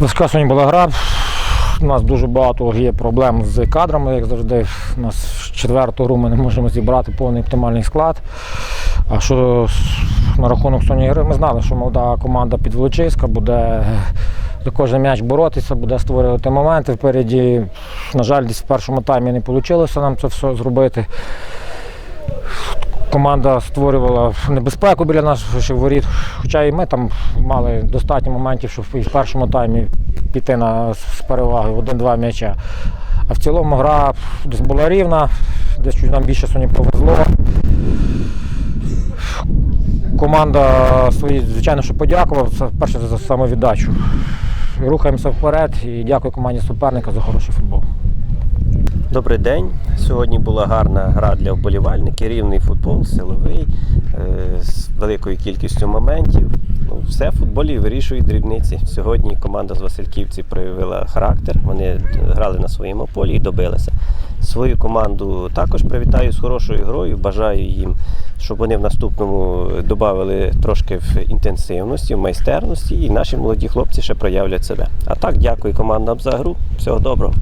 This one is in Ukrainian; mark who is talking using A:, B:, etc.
A: Важка сьогодні була гра. У нас дуже багато є проблем з кадрами, як завжди. У нас з четверту гру ми не можемо зібрати повний оптимальний склад. А що на рахунок сьогодні гри, ми знали, що молода команда Підволочиська буде за кожен м'яч боротися, буде створювати моменти впереді. На жаль, десь в першому таймі не вийшло нам це все зробити. Команда створювала небезпеку біля наших воріт. Хоча і ми там мали достатньо моментів, щоб і в першому таймі піти на, з перевагою один-два м'яча. А в цілому гра десь була рівна, десь нам більше сьогодні повезло. Команда свої, звичайно, що подякував. Це перше за самовіддачу. Рухаємося вперед і дякую команді суперника за хороший футбол.
B: Добрий день. Сьогодні була гарна гра для вболівальників, рівний футбол, силовий, е, з великою кількістю моментів. Ну, все в футболі вирішують дрібниці. Сьогодні команда з Васильківці проявила характер. Вони грали на своєму полі і добилися. Свою команду також привітаю з хорошою грою. Бажаю їм, щоб вони в наступному додали трошки в інтенсивності, в майстерності, і наші молоді хлопці ще проявлять себе. А так, дякую командам за гру. Всього доброго.